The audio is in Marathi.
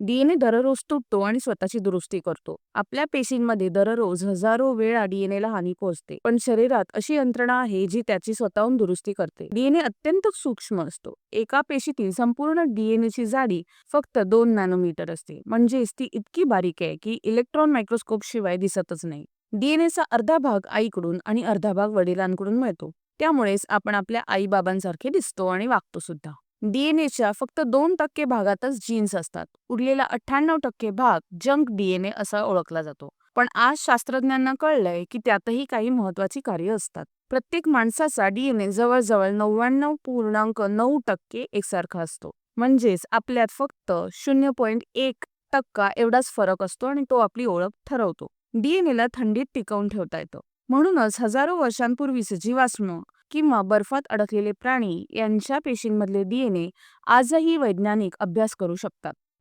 डीएनए दररोज तुटतो आणि स्वतःची दुरुस्ती करतो. आपल्या पेशींमध्ये दररोज हजारो वेळा डीएनए ला हानी पोहोचते. पण शरीरात अशी यंत्रणा आहे जी त्याची स्वतःहून दुरुस्ती करते. डीएनए अत्यंत सूक्ष्म असतो. एका पेशीतील संपूर्ण डीएनए ची जाडी फक्त दोन नॅनोमीटर असते. म्हणजेच ती इतकी बारीक आहे की इलेक्ट्रॉन मायक्रोस्कोप शिवाय दिसतच नाही. डीएनएचा अर्धा भाग आईकडून आणि अर्धा भाग वडिलांकडून मिळतो. त्यामुळेच आपण आपल्या आई बाबांसारखे दिसतो आणि वागतो सुद्धा. डीएनएच्या फक्त दोन टक्के भागातच जीन्स असतात. उरलेला अठ्ठ्याण्णव टक्के भाग जंक डीएनए असा ओळखला जातो. पण आज शास्त्रज्ञांना कळलंय की त्यातही काही महत्वाची कार्य असतात. प्रत्येक माणसाचा डीएनए जवळजवळ नव्याण्णव पूर्णांक नऊ टक्के एकसारखा असतो. म्हणजेच आपल्यात फक्त शून्य पॉईंट एक टक्का एवढाच फरक असतो आणि तो आपली ओळख ठरवतो. डीएनएला थंडीत टिकवून ठेवता येतं. म्हणूनच हजारो वर्षांपूर्वीचे जीवाश्म किंवा बर्फात अडकलेले प्राणी यांच्या पेशींमधले डीएनए आजही वैज्ञानिक अभ्यास करू शकतात.